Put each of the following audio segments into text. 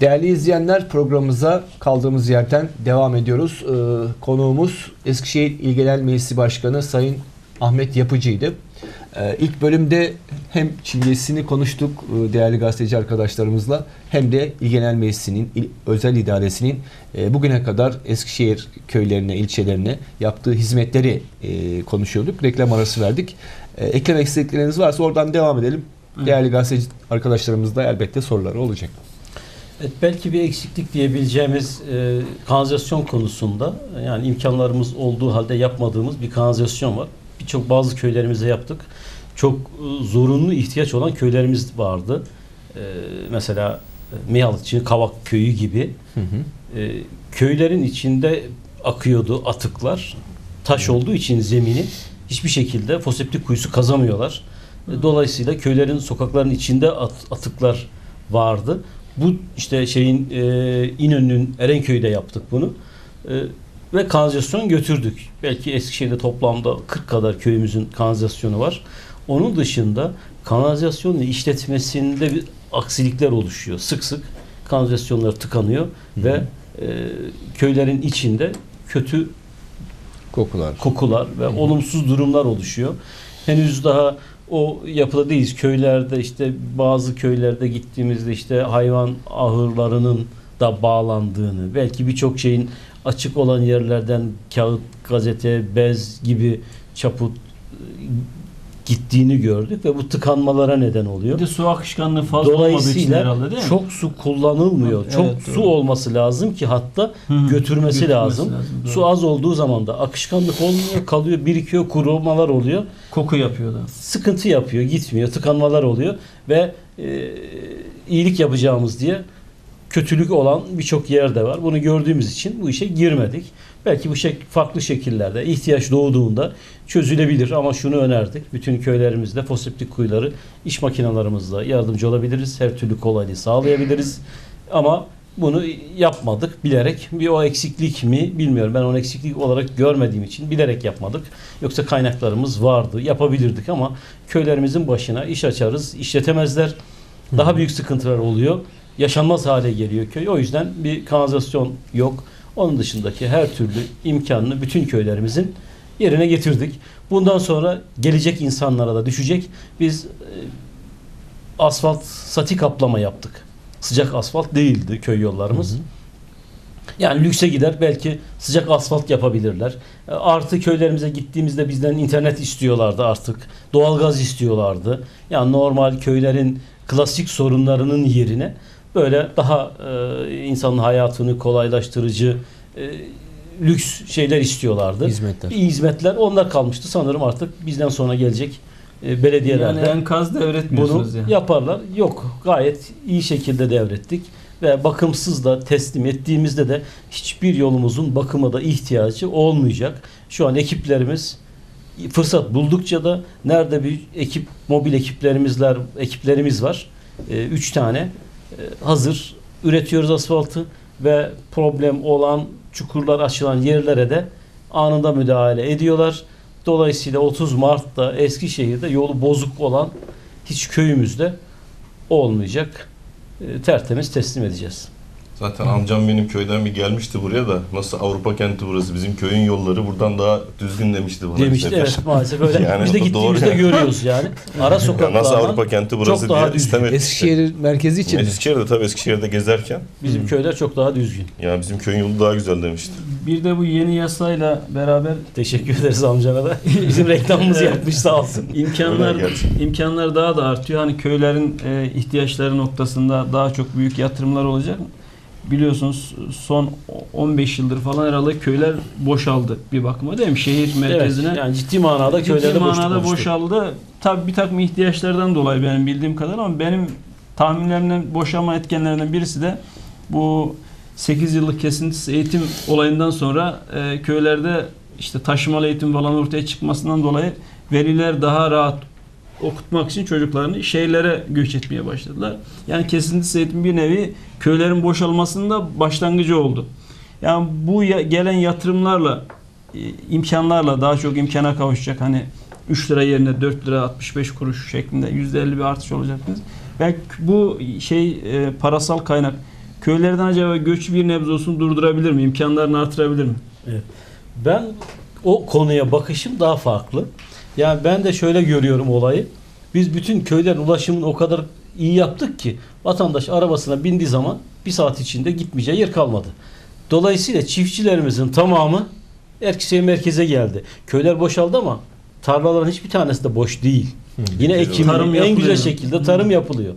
Değerli izleyenler programımıza kaldığımız yerden devam ediyoruz. Ee, konuğumuz Eskişehir İl Genel Meclisi Başkanı Sayın Ahmet Yapıcı'ydı. Ee, ilk bölümde hem çilgesini konuştuk e, değerli gazeteci arkadaşlarımızla hem de İl Genel Meclisi'nin, il, özel idaresinin e, bugüne kadar Eskişehir köylerine, ilçelerine yaptığı hizmetleri e, konuşuyorduk. Reklam arası verdik. E, eklemek istedikleriniz varsa oradan devam edelim. Değerli gazeteci arkadaşlarımızda elbette soruları olacak. Evet, belki bir eksiklik diyebileceğimiz e, kanalizasyon konusunda yani imkanlarımız olduğu halde yapmadığımız bir kanalizasyon var. Birçok bazı köylerimize yaptık. Çok e, zorunlu ihtiyaç olan köylerimiz vardı. E, mesela e, Mihalıkçı, Kavak köyü gibi Hı hı. e, köylerin içinde akıyordu atıklar. Taş olduğu için zemini hiçbir şekilde foseptik kuyusu kazamıyorlar. E, Dolayısıyla köylerin sokakların içinde at- atıklar vardı. Bu işte şeyin e, İnönü'nün Erenköy'de yaptık bunu. E, ve kanalizasyon götürdük. Belki Eskişehir'de toplamda 40 kadar köyümüzün kanalizasyonu var. Onun dışında kanalizasyonun işletmesinde bir aksilikler oluşuyor. Sık sık kanalizasyonlar tıkanıyor ve e, köylerin içinde kötü Kokular. kokular ve olumsuz durumlar oluşuyor. Henüz daha o yapıda değiliz. Köylerde işte bazı köylerde gittiğimizde işte hayvan ahırlarının da bağlandığını, belki birçok şeyin açık olan yerlerden kağıt, gazete, bez gibi çaput gittiğini gördük ve bu tıkanmalara neden oluyor. Bir de su akışkanlığı fazla olmadığı için herhalde değil mi? çok su kullanılmıyor. Evet, çok doğru. su olması lazım ki hatta Hı hı. götürmesi, lazım. doğru. Su az olduğu zaman da akışkanlık olmuyor, kalıyor, birikiyor, kurumalar oluyor. koku yapıyor da. Sıkıntı yapıyor, gitmiyor, tıkanmalar oluyor ve e, iyilik yapacağımız diye kötülük olan birçok yerde var. Bunu gördüğümüz için bu işe girmedik. Belki bu şey farklı şekillerde ihtiyaç doğduğunda çözülebilir ama şunu önerdik. Bütün köylerimizde foseptik kuyuları iş makinalarımızla yardımcı olabiliriz. Her türlü kolaylığı sağlayabiliriz. Ama bunu yapmadık bilerek. Bir o eksiklik mi bilmiyorum. Ben onu eksiklik olarak görmediğim için bilerek yapmadık. Yoksa kaynaklarımız vardı. Yapabilirdik ama köylerimizin başına iş açarız. işletemezler. Daha büyük sıkıntılar oluyor. Yaşanmaz hale geliyor köy. O yüzden bir kanalizasyon yok. Onun dışındaki her türlü imkanını bütün köylerimizin yerine getirdik. Bundan sonra gelecek insanlara da düşecek. Biz e, asfalt sati kaplama yaptık. Sıcak asfalt değildi köy yollarımız. Hı hı. Yani lükse gider belki sıcak asfalt yapabilirler. E, Artı köylerimize gittiğimizde bizden internet istiyorlardı artık. Doğalgaz istiyorlardı. Yani normal köylerin klasik sorunlarının yerine böyle daha e, insanın hayatını kolaylaştırıcı e, lüks şeyler istiyorlardı. Hizmetler. Bir hizmetler onlar kalmıştı sanırım artık bizden sonra gelecek e, belediyelerde Yani enkaz bunu devretmiyorsunuz yani. yaparlar. Yok gayet iyi şekilde devrettik ve bakımsız da teslim ettiğimizde de hiçbir yolumuzun bakıma da ihtiyacı olmayacak. Şu an ekiplerimiz fırsat buldukça da nerede bir ekip mobil ekiplerimizler ekiplerimiz var. Ee, üç tane e, hazır üretiyoruz asfaltı ve problem olan çukurlar açılan yerlere de anında müdahale ediyorlar. Dolayısıyla 30 Mart'ta Eskişehir'de yolu bozuk olan hiç köyümüzde olmayacak. E, tertemiz teslim edeceğiz. Zaten amcam benim köyden bir gelmişti buraya da nasıl Avrupa kenti burası bizim köyün yolları buradan daha düzgün demişti bana. Demişti sefer. evet maalesef öyle. Yani Biz de gittiğimizde doğru. görüyoruz yani. Ara Ya sokaklardan nasıl Avrupa kenti burası çok daha diye düzgün. istemedik. Eskişehir merkezi için? Eskişehir'de tabii Eskişehir'de gezerken bizim köyler çok daha düzgün. ya bizim köyün yolu daha güzel demişti. Bir de bu yeni yasayla beraber Teşekkür ederiz amcana da. Bizim reklamımızı yapmış sağ olsun. imkanlar imkanlar daha da artıyor. Hani köylerin e, ihtiyaçları noktasında daha çok büyük yatırımlar olacak. Biliyorsunuz son 15 yıldır falan herhalde köyler boşaldı bir bakıma değil mi? Şehir merkezine Evet, yani ciddi manada ciddi köylerde manada boşaldı. Tabii bir takım ihtiyaçlardan dolayı benim bildiğim kadar ama benim tahminlerimden boşalma etkenlerinden birisi de bu 8 yıllık kesintisiz eğitim olayından sonra e, köylerde işte taşımalı eğitim falan ortaya çıkmasından dolayı veliler daha rahat okutmak için çocuklarını şehirlere göç etmeye başladılar. Yani kesintisiz eğitim bir nevi köylerin boşalmasında başlangıcı oldu. Yani bu gelen yatırımlarla e, imkanlarla daha çok imkana kavuşacak. Hani 3 lira yerine 4 lira 65 kuruş şeklinde %50 bir artış olacak. Belki bu şey e, parasal kaynak Köylerden acaba göç bir nebze olsun durdurabilir mi? İmkanlarını artırabilir mi? Ben o konuya bakışım daha farklı. Yani ben de şöyle görüyorum olayı. Biz bütün köylerin ulaşımını o kadar iyi yaptık ki vatandaş arabasına bindiği zaman bir saat içinde gitmeyeceği yer kalmadı. Dolayısıyla çiftçilerimizin tamamı Erkişehir merkeze geldi. Köyler boşaldı ama tarlaların hiçbir tanesi de boş değil. Yine ekim Tarım en yapılıyor. güzel şekilde tarım yapılıyor.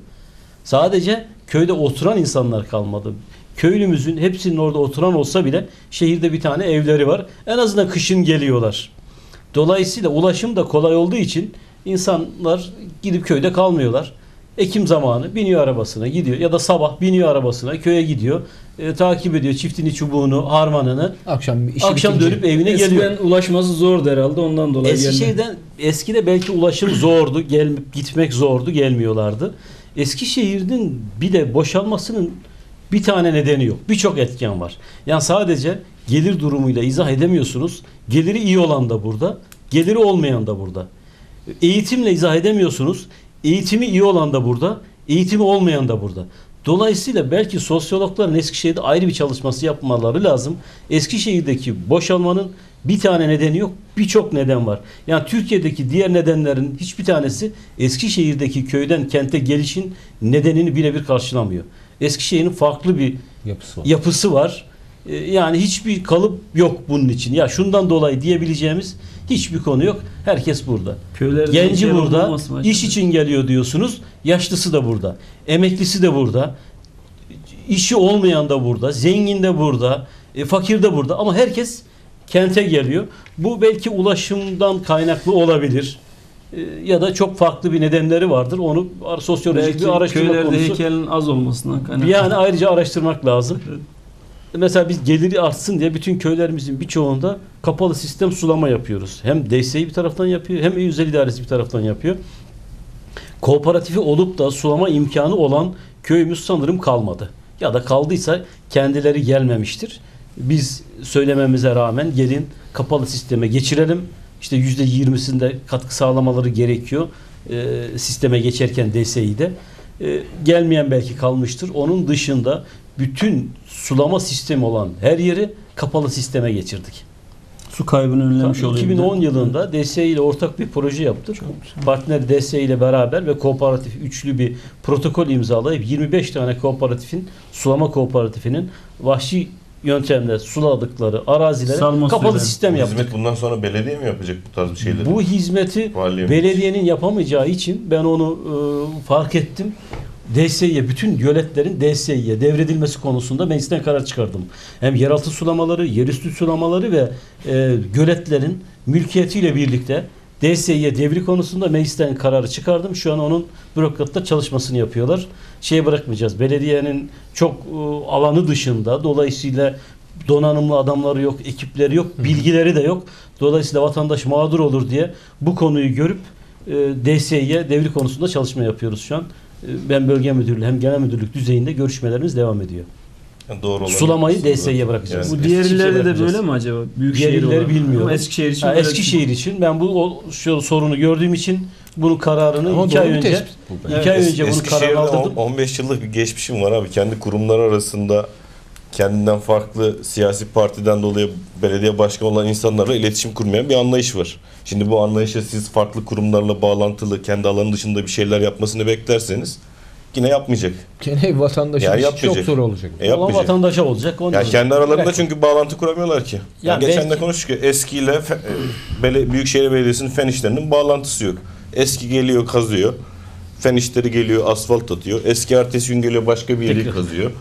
Sadece köyde oturan insanlar kalmadı. Köylümüzün hepsinin orada oturan olsa bile şehirde bir tane evleri var. En azından kışın geliyorlar. Dolayısıyla ulaşım da kolay olduğu için insanlar gidip köyde kalmıyorlar. Ekim zamanı biniyor arabasına gidiyor ya da sabah biniyor arabasına köye gidiyor. E, takip ediyor çiftini çubuğunu harmanını. Akşam işi Akşam bitince- dönüp evine geliyor. Eskiden ulaşması zordu herhalde ondan dolayı. Eskişehir'den eskide belki ulaşım zordu, gel gitmek zordu, gelmiyorlardı. Eskişehir'in bir de boşalmasının bir tane nedeni yok. Birçok etken var. Yani sadece gelir durumuyla izah edemiyorsunuz. Geliri iyi olan da burada, geliri olmayan da burada. Eğitimle izah edemiyorsunuz. Eğitimi iyi olan da burada, eğitimi olmayan da burada. Dolayısıyla belki sosyologların Eskişehir'de ayrı bir çalışması yapmaları lazım. Eskişehir'deki boşalmanın bir tane nedeni yok, birçok neden var. Yani Türkiye'deki diğer nedenlerin hiçbir tanesi Eskişehir'deki köyden kente gelişin nedenini birebir karşılamıyor. Eskişehir'in farklı bir yapısı var. yapısı var. Ee, Yani hiçbir kalıp yok bunun için. Ya şundan dolayı diyebileceğimiz hiçbir konu yok. Herkes burada. Köylerde Genci burada, iş için geliyor diyorsunuz. Yaşlısı da burada. Emeklisi de burada. işi olmayan da burada. Zengin de burada. e, fakir de burada. Ama herkes kente geliyor. Bu belki ulaşımdan kaynaklı olabilir. E, ya da çok farklı bir nedenleri vardır. Onu sosyolojik Belki bir araştırma köylerde konusu. heykelin az olmasından kaynaklı. Yani ayrıca araştırmak lazım. Mesela biz geliri artsın diye bütün köylerimizin birçoğunda kapalı sistem sulama yapıyoruz. Hem DSİ bir taraftan yapıyor hem özel idaresi bir taraftan yapıyor. Kooperatifi olup da sulama imkanı olan köyümüz sanırım kalmadı. Ya da kaldıysa kendileri gelmemiştir. Biz söylememize rağmen gelin kapalı sisteme geçirelim. İşte %20'sinde katkı sağlamaları gerekiyor. Ee, sisteme geçerken DSİ'de. Ee, gelmeyen belki kalmıştır. Onun dışında bütün sulama sistemi olan her yeri kapalı sisteme geçirdik. Su kaybını önlemiş oluyor. bir de. 2010 yılında DSİ ile ortak bir proje yaptık. Partner DSİ ile beraber ve kooperatif üçlü bir protokol imzalayıp 25 tane kooperatifin sulama kooperatifinin vahşi yöntemle suladıkları arazilere Salma kapalı suyla. sistem yaptık. hizmet bundan sonra belediye mi yapacak bu tarz bir şeyleri? Bu hizmeti Valiye belediyenin yapamayacağı için ben onu e, fark ettim. DSİ'ye bütün göletlerin DSİ'ye devredilmesi konusunda meclisten karar çıkardım. Hem yeraltı sulamaları, yerüstü sulamaları ve e, göletlerin mülkiyetiyle birlikte DSİ'ye devri konusunda meclisten kararı çıkardım. Şu an onun bürokratlar çalışmasını yapıyorlar. Şeye bırakmayacağız. Belediyenin çok e, alanı dışında dolayısıyla donanımlı adamları yok, ekipleri yok, bilgileri de yok. Dolayısıyla vatandaş mağdur olur diye bu konuyu görüp e, DSİ'ye devri konusunda çalışma yapıyoruz şu an. E, Ben bölge müdürlüğü hem genel müdürlük düzeyinde görüşmelerimiz devam ediyor. Yani doğru olan Sulamayı. DSİ'ye bırakacağız. Yani Bu diğer Eskişehir'e illerde de böyle mi acaba? Büyük Diğer şehir illeri olarak. bilmiyorum. Ama Eskişehir için Ha, Eskişehir için ben bu o, şu sorunu gördüğüm için bunun kararını Ama iki ay önce tespit bu iki ay Es- önce bunun kararını aldırdım. on- 15 yıllık bir geçmişim var abi. Kendi kurumlar arasında kendinden farklı siyasi partiden dolayı belediye başkanı olan insanlarla iletişim kurmayan bir anlayış var. Şimdi bu anlayışa siz farklı kurumlarla bağlantılı, kendi alanı dışında bir şeyler yapmasını beklerseniz yine yapmayacak. Gene vatandaşın Yani işi çok yapmayacak. zor olacak. E Olan yapmayacak. vatandaşa olacak. Onun Ya için. kendi aralarında Bırak. çünkü bağlantı kuramıyorlar ki. Ya Yani geçen de belki- konuştuk ya eski ile Fe- e, Bele- Büyükşehir Belediyesi'nin fen işlerinin bağlantısı yok. Eski geliyor kazıyor. Fen işleri geliyor asfalt atıyor. Eski ertesi gün geliyor başka bir yeri kazıyor.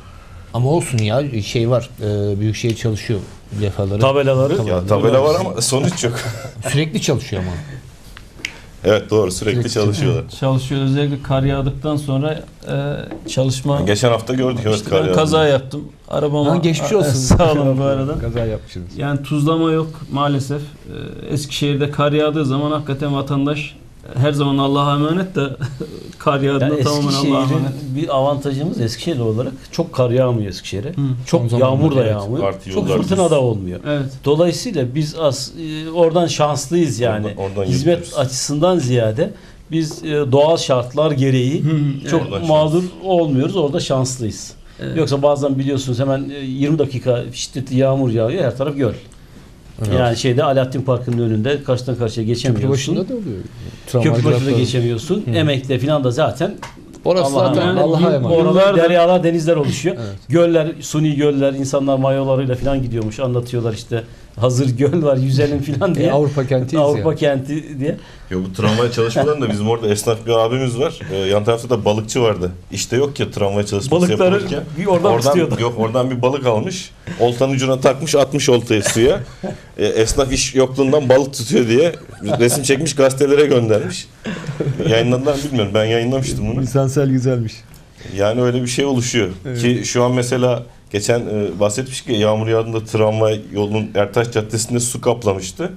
Ama olsun ya şey var. E, Büyükşehir çalışıyor defaları. tabelaları Ya tabela var ama sonuç yok. Sürekli çalışıyor ama. evet doğru sürekli Sürekli çalışıyorlar. Çalışıyor. Özellikle kar yağdıktan sonra e, çalışma. Geçen hafta gördük evet İşte kar ben yağdı. kaza yaptım. Arabama Ha, geçmiş olsun. sağ olun bu arada. Kaza yapmışsınız. Yani tuzlama yok maalesef. Ee, Eskişehir'de kar yağdığı zaman hakikaten vatandaş her zaman Allah'a emanet de kar yağdığında yani tamamen Allah'a Eskişehir'in emanet. bir avantajımız Eskişehir olarak çok kar yağmıyor Eskişehir'e. Hı. Çok Son yağmur da evet, yağmıyor. Çok fırtına da olmuyor. Evet. Dolayısıyla biz az e, oradan şanslıyız yani. Oradan- oradan Hizmet yapıyoruz. açısından ziyade biz e, doğal şartlar gereği çok Oradan mağdur olmuyoruz. Orada şanslıyız. Evet. Yoksa bazen biliyorsunuz hemen e, 20 dakika şiddetli yağmur yağıyor her taraf göl. Yani şeyde Alaaddin Parkı'nın önünde karşıdan karşıya Köprü geçemiyorsun. başında da oluyor. Köprü başında geçemiyorsun. Emekle falan da zaten Orası Allah'ın zaten Allah'a emanet. Oralar deryalar, denizler oluşuyor. Evet. Göller, suni göller, insanlar mayolarıyla falan gidiyormuş. Anlatıyorlar işte hazır göl var yüzelim falan diye. E, Avrupa kentiyiz Avrupa ya. kenti diye. Ya bu tramvay çalışmalarında bizim orada esnaf bir abimiz var. Ee, yan tarafta da balıkçı vardı. İşte yok ya tramvay çalışması Balıkları yapılırken. bir oradan tutuyordu. Yok oradan bir balık almış. Oltanın ucuna takmış atmış oltayı suya. Ee, esnaf iş yokluğundan balık tutuyor diye resim çekmiş gazetelere göndermiş. Yayınladılar bilmiyorum. Ben yayınlamıştım bunu. Lisansel güzelmiş. Yani öyle bir şey oluşuyor. Ki şu an mesela geçen e, bahsetmiştik ya yağmur yağdığında tramvay yolunun Ertaş Caddesi'nde su kaplamıştı.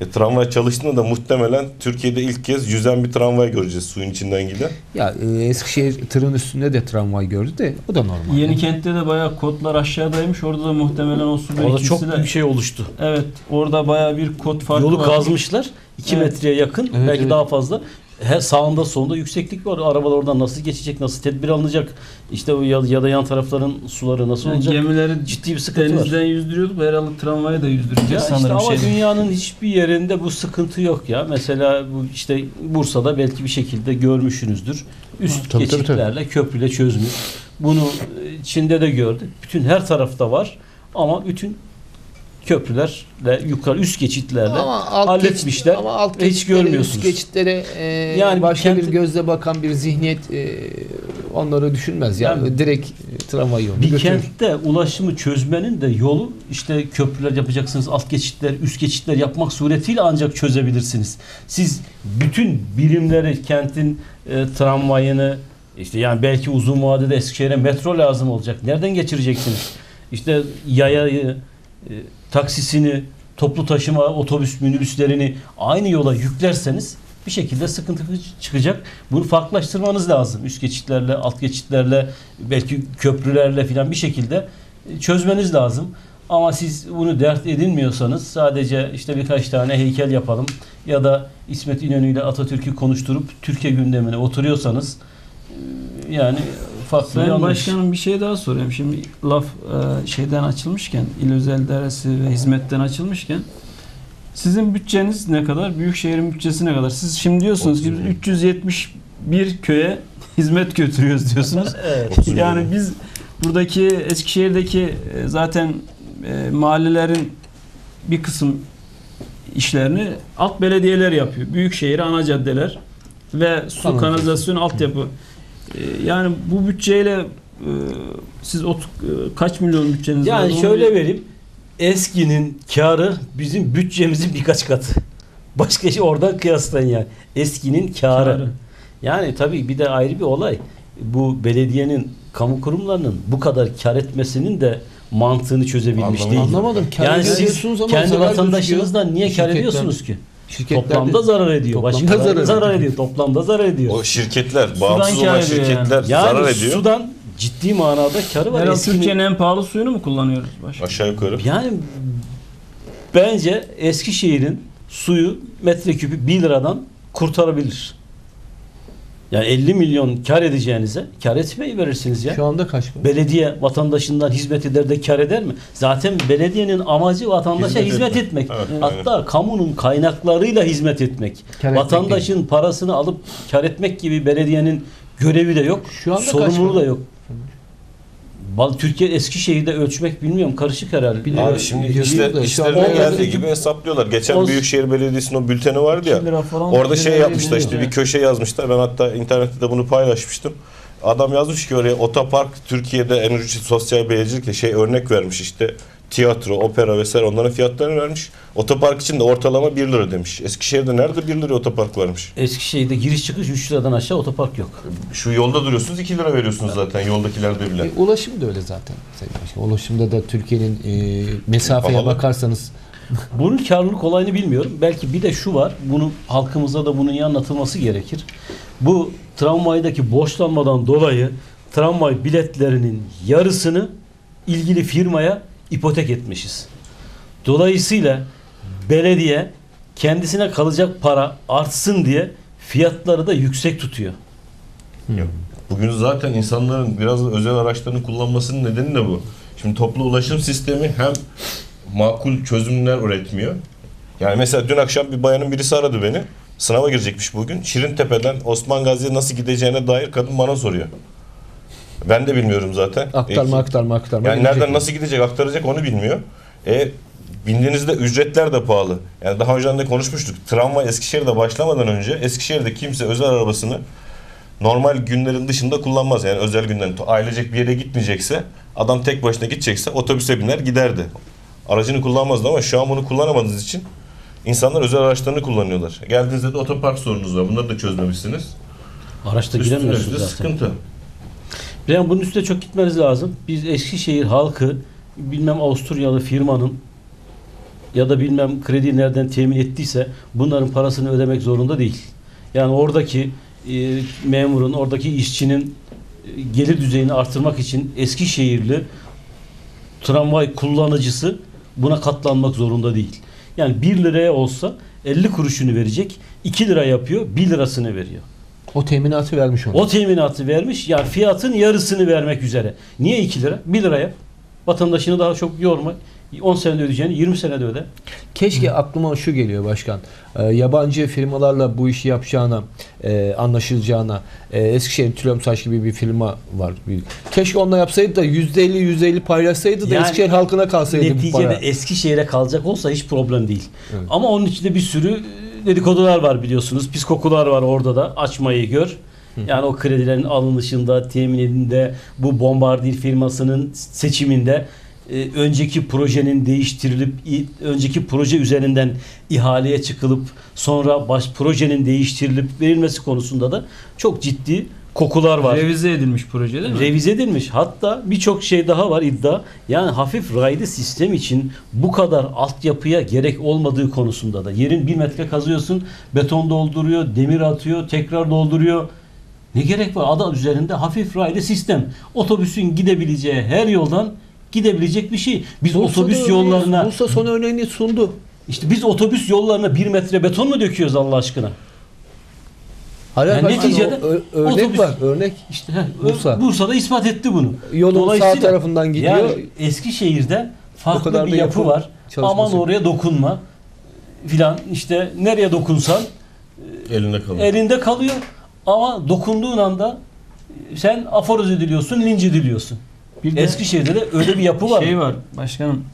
E, tramvay çalıştığında da muhtemelen Türkiye'de ilk kez yüzen bir tramvay göreceğiz suyun içinden giden. Ya e, Eskişehir tırın üstünde de tramvay gördü de o da normal. Yeni kentte de bayağı kotlar aşağıdaymış. Orada da muhtemelen o su Orada birikintisi çok de. büyük şey oluştu. Evet, orada bayağı bir kot farkı Yolu var. kazmışlar. 2 Evet. metreye yakın Evet, belki evet. daha fazla. Her sağında solunda yükseklik var. Arabalar oradan nasıl geçecek, nasıl tedbir alınacak? İşte o ya, ya da yan tarafların suları nasıl Yani olacak? gemileri Ciddi bir sıkıntı var. denizden yüzdürüyorduk. Herhalde tramvayı da Ya yüzdüreceğiz işte sanırım. ama şeyde. dünyanın hiçbir yerinde bu sıkıntı yok ya. Mesela bu işte Bursa'da belki bir şekilde görmüşsünüzdür. Üst Tabii, tabii, geçitlerle köprüyle çözmüş. Bunu e, Çin'de de gördük. Bütün her tarafta var ama bütün köprülerle yukarı üst geçitlerle alt halletmişler geçit- ama alt ve hiç geçitlere, görmüyorsunuz. üst geçitlere e, Yani başka kenti- bir gözle bakan bir zihniyet e, onları düşünmez ya. Yani- Direkt e, tramvay yolunu Bir götürür. kentte ulaşımı çözmenin de yolu işte köprüler yapacaksınız, alt geçitler, üst geçitler yapmak suretiyle ancak çözebilirsiniz. Siz bütün birimleri, kentin e, tramvayını, işte yani belki uzun vadede Eskişehir'e metro lazım olacak. Nereden geçireceksiniz? İşte yayayı, e, taksisini, toplu taşıma, otobüs, minibüslerini aynı yola yüklerseniz bir şekilde sıkıntı çıkacak. Bunu farklılaştırmanız lazım. Üst geçitlerle, alt geçitlerle, belki köprülerle filan bir şekilde e, çözmeniz lazım. Ama siz bunu dert edinmiyorsanız sadece işte birkaç tane heykel yapalım ya da İsmet İnönü ile Atatürk'ü konuşturup Türkiye gündemine oturuyorsanız e, yani farklı Ben başkanım bir şey daha sorayım. Şimdi laf e, şeyden açılmışken, İl Özel Deresi ve hizmetten açılmışken sizin bütçeniz ne kadar? Büyükşehir'in bütçesi ne kadar? Siz şimdi diyorsunuz ki biz 30 milyon. 371 köye hizmet götürüyoruz diyorsunuz. Evet. 30 milyon. yani biz buradaki Eskişehir'deki e, zaten e, mahallelerin bir kısım işlerini alt belediyeler yapıyor. Büyükşehir ana caddeler ve su Kanalizasyon. kanalizasyon altyapı. E, Yani bu bütçeyle e, siz ot, e, kaç milyon bütçeniz var? Yani şöyle bir- vereyim. Eskinin karı bizim bütçemizin birkaç katı. Başka şey oradan kıyaslayın yani. Eskinin karı. Karı. Yani tabii bir de ayrı bir olay. Bu belediyenin, kamu kurumlarının bu kadar kar etmesinin de mantığını çözebilmiş Anlamadım. değil. Anlamadım. Kar Yani siz kendi vatandaşınızdan niye kar ediyorsunuz ki? Şirketler de- Toplamda zarar ediyor. Toplamda Başkaları zarar zarar, ediyor. ediyor. Toplamda zarar ediyor. O şirketler, bağımsız olan ediyor şirketler yani zarar ediyor. sudan ciddi manada karı var. Herhalde Eskinin- Türkiye'nin en pahalı suyunu mu kullanıyoruz başkanım? Aşağı yukarı. Yani bence Eskişehir'in suyu metreküpü 1 liradan kurtarabilir. Yani 50 milyon kar edeceğinize kar etmeyi verirsiniz ya. Şu anda kaç bu? Belediye vatandaşından hizmet eder de kar eder mi? Zaten belediyenin amacı vatandaşa Hizmet hizmet, etmek. etmek. Evet, Hatta kamunun kaynaklarıyla hizmet etmek. Kar etmek Vatandaşın parasını alıp kar etmek gibi belediyenin görevi de yok. Şu anda sorumluluğu da yok. Bal- Türkiye Eskişehir'de ölçmek bilmiyorum karışık herhalde. Biliyorum. Abi şimdi şu işlerine geldiği gibi hesaplıyorlar. Geçen O- Büyükşehir Belediyesi'nin o bülteni vardı ya. 2 lira falan Orada şey yapmışlar işte bir köşe yazmışlar. Ben hatta internette de bunu paylaşmıştım. Adam yazmış ki oraya otopark Türkiye'de en ucuz sosyal belediyecilikle şey örnek vermiş işte tiyatro, opera vesaire onların fiyatlarını vermiş. Otopark için de ortalama 1 lira demiş. Eskişehir'de nerede 1 lira otopark varmış? Eskişehir'de giriş çıkış 3 liradan aşağı otopark yok. Şu yolda duruyorsunuz 2 lira veriyorsunuz zaten yoldakilerde bile. E, ulaşım da öyle zaten. Ulaşımda da Türkiye'nin e, mesafeye Pahalı. bakarsanız Bunun karlılık olayını bilmiyorum. Belki bir de şu var. Bunu halkımıza da bunun iyi anlatılması gerekir. Bu tramvaydaki borçlanmadan dolayı tramvay biletlerinin yarısını ilgili firmaya ipotek etmişiz. Dolayısıyla belediye kendisine kalacak para artsın diye fiyatları da yüksek tutuyor. Bugün zaten insanların biraz özel araçlarını kullanmasının nedeni de bu. Şimdi toplu ulaşım sistemi hem makul çözümler üretmiyor. Yani mesela dün akşam bir bayanın birisi aradı beni. Sınava girecekmiş bugün. Şirintepe'den Osman Gazi'ye nasıl gideceğine dair kadın bana soruyor. Ben de bilmiyorum zaten. Aktarma E, aktarma aktarma. yani nereden mi? nasıl gidecek, aktaracak onu bilmiyor. E bindiğinizde ücretler de pahalı. Yani daha önceden de konuşmuştuk. Tramvay Eskişehir'de başlamadan önce Eskişehir'de kimse özel arabasını normal günlerin dışında kullanmaz. Yani özel günlerin ailecek bir yere gitmeyecekse, adam tek başına gidecekse otobüse biner giderdi. Aracını kullanmazdı ama şu an bunu kullanamadığınız için insanlar özel araçlarını kullanıyorlar. Geldiğinizde de otopark sorununuz var. Bunları da çözmemişsiniz. Araçta Üstüne giremiyorsunuz zaten. sıkıntı. Yani bunun üstüne çok gitmeniz lazım. Biz Eskişehir halkı bilmem Avusturyalı firmanın ya da bilmem kredi nereden temin ettiyse bunların parasını ödemek zorunda değil. Yani oradaki e, memurun, oradaki işçinin e, gelir düzeyini artırmak için Eskişehirli tramvay kullanıcısı buna katlanmak zorunda değil. Yani 1 liraya olsa 50 kuruşunu verecek, 2 lira yapıyor, 1 lirasını veriyor. O teminatı vermiş ona. O teminatı vermiş. Yani fiyatın yarısını vermek üzere. Niye 2 lira? 1 lira yap. Vatandaşını daha çok yorma. 10 senede ödeyeceğini 20 senede öde. Keşke aklıma şu geliyor başkan. Ee, yabancı firmalarla bu işi yapacağına, e, anlaşılacağına, e, Eskişehir Tülomsaç gibi bir firma var. Keşke onunla yapsaydı da %50 %50 paylaşsaydı da Yani Eskişehir halkına kalsaydı bu Neticede para. Eskişehir'e kalacak olsa hiç problem değil. Evet. Ama onun içinde bir sürü dedikodular var biliyorsunuz. Pis kokular var orada da. Açmayı gör. Yani o kredilerin alınışında, temininde, bu bombardier firmasının seçiminde e, önceki projenin değiştirilip i- önceki proje üzerinden ihaleye çıkılıp sonra baş projenin değiştirilip verilmesi konusunda da çok ciddi kokular var. Revize edilmiş proje değil mi? Revize edilmiş. Hatta birçok şey daha var iddia. Yani hafif raylı sistem için bu kadar altyapıya gerek olmadığı konusunda da. Yerin bir metre kazıyorsun, beton dolduruyor, demir atıyor, tekrar dolduruyor. Ne gerek var? Adı üzerinde hafif raylı sistem. Otobüsün gidebileceği her yoldan gidebilecek bir şey. Biz Bursa'da otobüs yollarına Bursa son örneğini sundu. işte biz otobüs yollarına bir metre beton mu döküyoruz Allah aşkına? Hayır, Yani neticede o ö- örnek otobüs- var. Örnek. İşte heh, Bursa. Bursa'da ispat etti bunu. Yolun sağ tarafından gidiyor. Yani Eskişehir'de farklı kadar bir yapı yapı var. çalışması Aman oraya dokunma filan işte nereye dokunsan Elinde kalıyor. elinde kalıyor. Ama dokunduğun anda sen aforoz ediliyorsun, linç ediliyorsun. Bir de Eskişehir'de de öyle bir yapı var. şey var başkanım.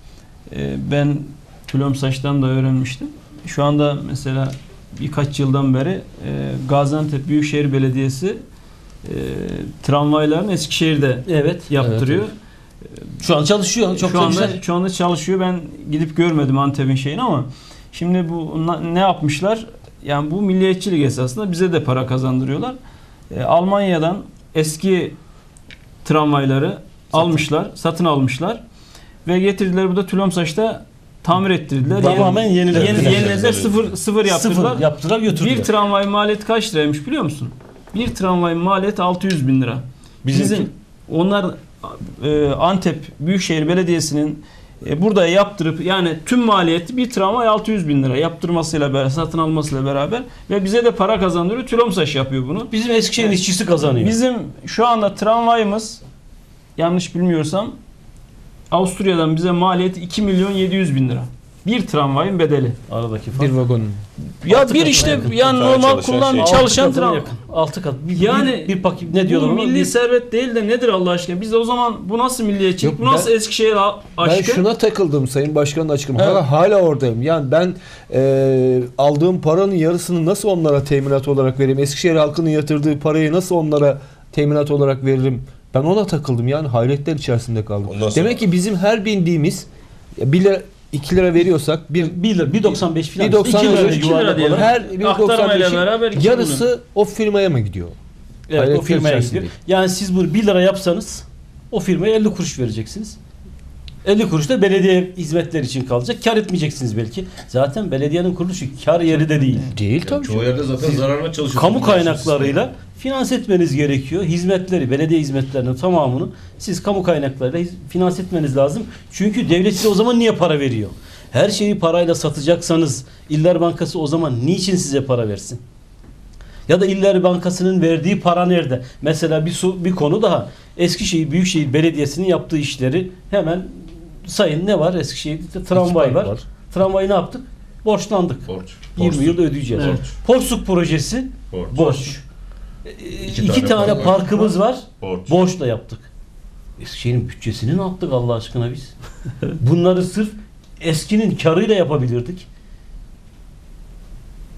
e, ben Tülom Saç'tan da öğrenmiştim. Şu anda mesela birkaç yıldan beri e, Gaziantep Büyükşehir Belediyesi e, tramvaylarını Eskişehir'de Evet. yaptırıyor. Şu an çalışıyor. Çok şu da anda güzel. şu anda çalışıyor. Ben gidip görmedim Antep'in şeyini ama şimdi bu ne yapmışlar? Yani bu milliyetçilik esasında bize de para kazandırıyorlar. E, Almanya'dan eski tramvayları almışlar, satın almışlar ve getirdiler burada Tülomsaç'ta tamir ettirdiler. Tamamen Yeni- yenilediler. Yeni, yenilediler. Sıfır, sıfır yaptırdılar. Sıfır yaptılar götürdüler. Bir tramvay maliyeti kaç liraymış biliyor musun? Bir tramvay maliyeti 600 bin lira. Bizimki- Bizim onlar e, Antep Büyükşehir Belediyesi'nin e, burada yaptırıp yani tüm maliyeti bir tramvay 600 bin lira yaptırmasıyla beraber satın almasıyla beraber ve bize de para kazandırıyor. Tülomsaş yapıyor bunu. Bizim Eskişehir'in Evet. işçisi kazanıyor. Bizim şu anda tramvayımız yanlış bilmiyorsam Avusturya'dan bize maliyeti 2 milyon 700 bin lira. Bir tramvayın bedeli. Aradaki fark. Bir vagon. Ya Altı bir katına işte yakın. yani Bir tane normal çalışan kullan şey. Altı çalışan katına tramvay. yakın. Altı kat. Bir, Yani bir, bir paket ne diyorlar bu ona? milli Bir- servet değil de nedir Allah aşkına? Biz de o zaman bu nasıl milliyetçilik? Yok, bu nasıl ben- Eskişehir a- Ben aşkı? şuna takıldım Sayın Başkan'ın açıklaması. Evet. Hala, hala oradayım. Yani ben e, aldığım paranın yarısını nasıl onlara teminat olarak vereyim? Eskişehir halkının yatırdığı parayı nasıl onlara teminat olarak veririm? Ben ona takıldım. Yani hayretler içerisinde kaldım. Ondan sonra- Demek ki bizim her bindiğimiz 1 lira 2 lira veriyorsak bir 1 lira 1.95 falan. 1.95 İki lira iki yuvarlak lira diyelim. her Aktarmayla 1.95'in beraber iki yarısı o firmaya mı gidiyor? Evet o Hayretler firmaya içerisinde. gidiyor. Yani siz bunu 1 lira yapsanız o firmaya 50 kuruş vereceksiniz. 50 kuruş da belediye hizmetleri için kalacak. Kar etmeyeceksiniz belki. Zaten belediyenin kuruluşu kar yeri de değil. Değil tabii. Çoğu yerde zaten zararına çalışıyor. Kamu kaynaklarıyla finanse etmeniz gerekiyor. Hizmetleri, belediye hizmetlerinin tamamını siz kamu kaynaklarıyla finanse etmeniz lazım. Çünkü devlet size o zaman niye para veriyor? Her şeyi parayla satacaksanız İller Bankası o zaman niçin size para versin? Ya da İller Bankası'nın verdiği para nerede? Mesela bir su, bir konu daha. Eskişehir Büyükşehir Belediyesi'nin yaptığı işleri hemen sayın ne var? Eskişehir'de tramvay var. var. Tramvayı ne yaptık? Borçlandık. Borç. 20 yıl ödeyeceğiz. Evet. Porsuk projesi Borç. borç. Ee, İki İki, tane tane, parkımız var. Borç. Borçla yaptık. Eskişehir'in bütçesini ne yaptık Allah aşkına biz? Bunları sırf eskinin karıyla yapabilirdik.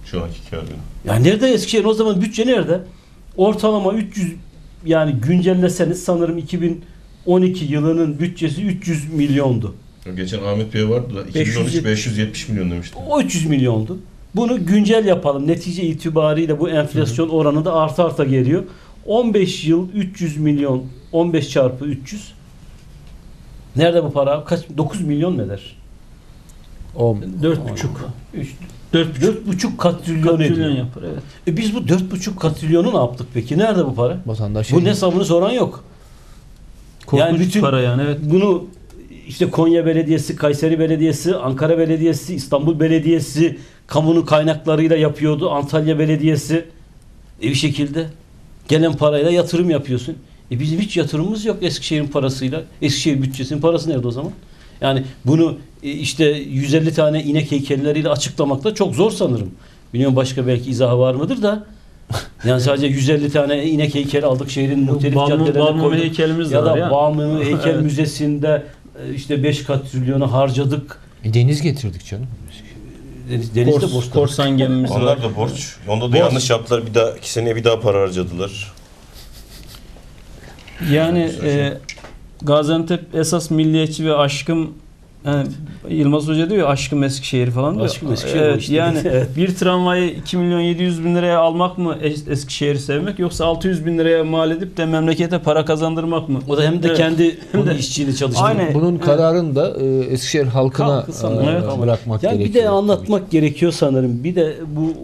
Şu anki kârı. Yani nerede Eskişehir? O zaman bütçe nerede? Ortalama 300 yani güncelleseniz sanırım 2012 yılının bütçesi 300 milyondu. Geçen Ahmet Bey vardı da 2013 570 milyon demişti. O 300 milyondu. Bunu güncel yapalım. Netice itibariyle bu enflasyon oranı da arta arta geliyor. 15 yıl 300 milyon 15 çarpı 300 Nerede bu para? Kaç 9 milyon ne der? O Dört buçuk. Üç- Dört buçuk 4,5 katrilyon ediyor. trilyon yapar evet. E biz bu 4,5 katrilyonu ne yaptık peki? Nerede bu para? vatandaş Bunun hesabını soran yok. Korkunç Yani bütün- para yani evet. Bunu işte Konya Belediyesi, Kayseri Belediyesi, Ankara Belediyesi, İstanbul Belediyesi kamunun kaynaklarıyla yapıyordu. Antalya Belediyesi e bir şekilde gelen parayla yatırım yapıyorsun. E bizim hiç yatırımımız yok Eskişehir'in parasıyla. Eskişehir bütçesinin parası nerede o zaman? Yani bunu e, işte 150 tane inek heykelleriyle açıklamak da çok zor sanırım. Bilmiyorum başka belki izahı var mıdır da. Yani sadece 150 tane inek heykeli aldık şehrin muhtelif caddelerine koyduk. heykelimiz Ya var da ya. Bağımlı Heykel Evet. Müzesi'nde e, işte 5 katrilyonu harcadık. E, deniz getirdik canım. Deniz, denizde Kors- borçlandık. korsan gemimiz var. Onlar da borç. Onda da Borç. yanlış yaptılar. Bir daha iki seneye bir daha para harcadılar. Yani e, Gaziantep esas milliyetçi ve aşkım yani Yılmaz Hoca diyor ya aşkım Eskişehir falan diyor. Aşkım Eskişehir Evet, işte. yani Evet. bir tramvayı 2 milyon 700 bin liraya almak mı Es- Eskişehir'i sevmek yoksa 600 bin liraya mal edip de memlekete para kazandırmak mı? O da hem de Evet. kendi Hem de- işçiliğini çalıştırdı. Aynen. Bunun Evet. kararını da e, Eskişehir halkına Halkı sanırım, e, evet. bırakmak Ya gerekiyor. bir de anlatmak gerekiyor sanırım. Bir de bu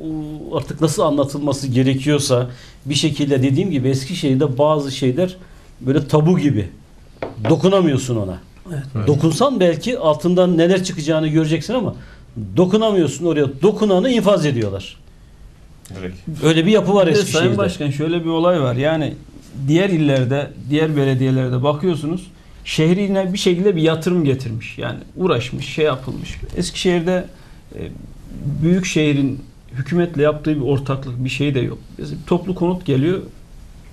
artık nasıl anlatılması gerekiyorsa bir şekilde dediğim gibi Eskişehir'de bazı şeyler böyle tabu gibi. Dokunamıyorsun ona. Dokunsan belki altından neler çıkacağını göreceksin ama dokunamıyorsun oraya. Dokunanı infaz ediyorlar. Direkt. Öyle bir yapı var Eskişehir'de. Sayın Başkan şöyle bir olay var. Yani diğer illerde, diğer belediyelerde bakıyorsunuz şehrine bir şekilde bir yatırım getirmiş. Yani uğraşmış, şey yapılmış. Eskişehir'de e, büyük şehrin hükümetle yaptığı bir ortaklık bir şey de yok. Mesela toplu konut geliyor.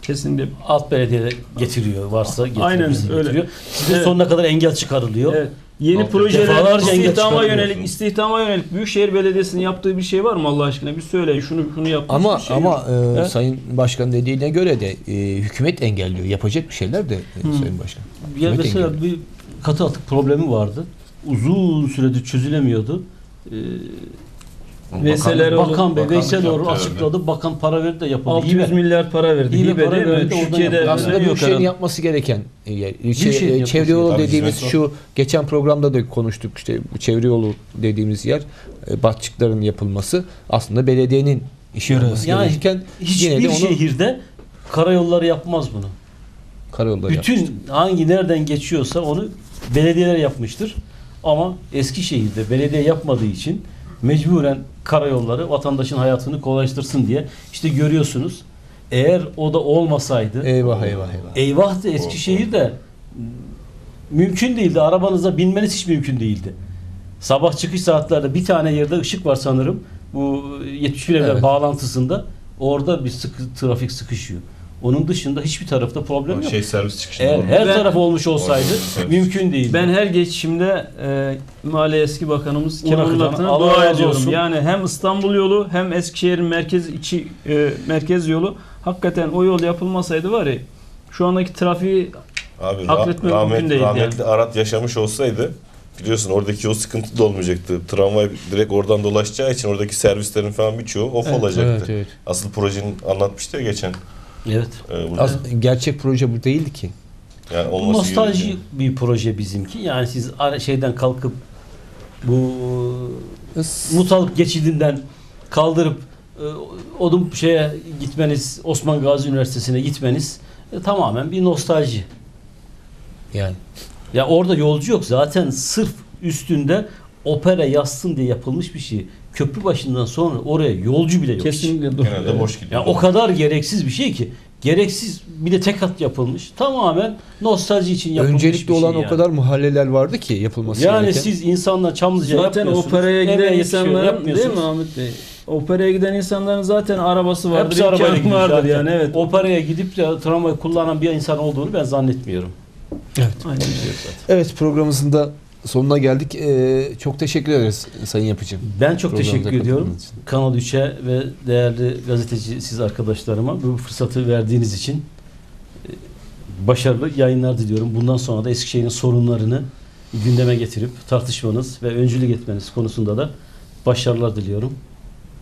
Kesinlikle Alt belediye getiriyor varsa getiriyor. Aynen bizi öyle. getiriyor. Size Evet. sonuna kadar engel çıkarılıyor. Evet. Yeni Alt- projeler istihdama yönelik istihdama yönelik Büyükşehir Belediyesi'nin yaptığı bir şey var mı Allah aşkına? Bir söyleyin şunu şunu yapmış Ama bir şey ama yok. e, Evet. Sayın Başkan dediğine göre de e, hükümet engelliyor. Yapacak bir şeyler de e, Hı. Sayın Başkan. Ya mesela engelliyor. bir katı atık problemi vardı. Uzun süredir çözülemiyordu. Ee, Veseler olur. Bakan Bey Veysel herhalde. açıkladı. Bakan para verdi de yapıldı. 600 İyi be. milyar para verdi. İyi bir Hibe para değil mi? verdi, oradan Türkiye'de. Aslında Büyükşehir'in herhalde. yapması gereken e, çe- Büyükşehir'in e, yapması çevre yolu dediğimiz şu geçen programda da konuştuk işte bu çevre yolu dediğimiz yer e, batçıkların yapılması aslında belediyenin işi olması Yani gerekirken yine de Hiçbir onu şehirde karayolları yapmaz bunu. karayolları. Bütün hangi nereden geçiyorsa onu belediyeler yapmıştır. Ama Eskişehir'de belediye yapmadığı için mecburen karayolları vatandaşın hayatını kolaylaştırsın diye işte görüyorsunuz. Eğer o da olmasaydı Eyvah eyvah eyvah. eyvah da Eskişehir'de mümkün değildi. Arabanıza binmeniz hiç mümkün değildi. Sabah çıkış saatlerde bir tane yerde ışık var sanırım. Bu 71 evler Evet. bağlantısında orada bir sıkı, trafik sıkışıyor. Onun dışında hiçbir tarafta problem yok. Şey servis çıkışında. Eğer her Ben- taraf olmuş olsaydı Evet. mümkün değil. Ben her geçişimde e, Maliye eski bakanımız Irmak'tan Allah dua ediyorum. olsun. Yani hem İstanbul yolu hem Eskişehir'in merkez içi e, merkez yolu hakikaten o yol yapılmasaydı var ya şu andaki trafiği Abi Akletme ra- mümkün rahmet, değil rahmetli Arat yaşamış olsaydı biliyorsun oradaki o sıkıntı da olmayacaktı. Tramvay direkt oradan dolaşacağı için oradaki servislerin falan birçoğu off Evet, olacaktı. Evet evet. Asıl projenin anlatmıştı ya geçen. Evet. Ee, burada. As- gerçek proje bu değildi ki. yani olması Nostalji gerekiyor. bir proje bizimki. Yani siz ara- şeyden kalkıp bu Mutalık geçidinden kaldırıp e, odun şeye gitmeniz, Osman Gazi Üniversitesi'ne gitmeniz e, tamamen bir nostalji. Yani Ya orada yolcu yok. Zaten sırf üstünde opera yazsın diye yapılmış bir şey. Köprü başından sonra oraya yolcu bile yok. Kesinlikle doğru. Genelde boş gidiyor. Ya o kadar gereksiz bir şey ki. Gereksiz bir de tek hat yapılmış. Tamamen nostalji için yapılmış Öncelikli bir şey olan yani. o kadar mahalleler vardı ki yapılması Yani gereken. siz insanlar Çamlıca Zaten operaya giden insanların değil mi Ahmet Bey? Operaya giden insanların zaten arabası vardır, Hepsi arabayla gidiyor vardır zaten. yani evet. Operaya gidip de tramvayı kullanan bir insan olduğunu ben zannetmiyorum. Evet. Aynen. Şey. Evet programımızın da sonuna geldik. Ee, çok teşekkür ederiz Sayın Yapıcı. Ben çok teşekkür ediyorum. Kanal 3'e ve değerli gazeteci siz arkadaşlarıma bu fırsatı verdiğiniz için e, başarılı yayınlar diliyorum. Bundan sonra da Eskişehir'in sorunlarını gündeme getirip tartışmanız ve öncülük etmeniz konusunda da başarılar diliyorum.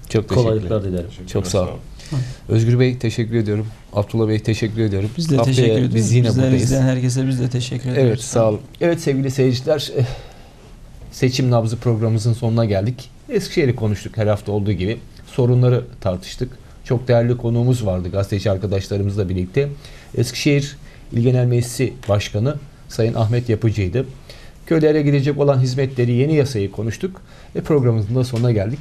Çok teşekkürler. Kolaylıklar dilerim. Çok sağ ol. Özgür Bey teşekkür ediyorum. Abdullah Bey teşekkür ediyorum. Biz de Haftaya teşekkür ederiz. Biz yine Bizleri buradayız. izleyen herkese biz de teşekkür ederiz. Evet sağ olun. Evet sevgili seyirciler eh, seçim nabzı programımızın sonuna geldik. Eskişehir'i konuştuk her hafta olduğu gibi. Sorunları tartıştık. Çok değerli konuğumuz vardı gazeteci arkadaşlarımızla birlikte. Eskişehir İl Genel Meclisi Başkanı Sayın Ahmet Yapıcı'ydı. Köylere gidecek olan hizmetleri yeni yasayı konuştuk ve programımızın da sonuna geldik.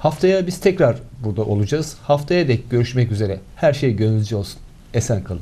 Haftaya biz tekrar burada olacağız. Haftaya dek görüşmek üzere. Her şey gönlünüzce olsun. Esen kalın.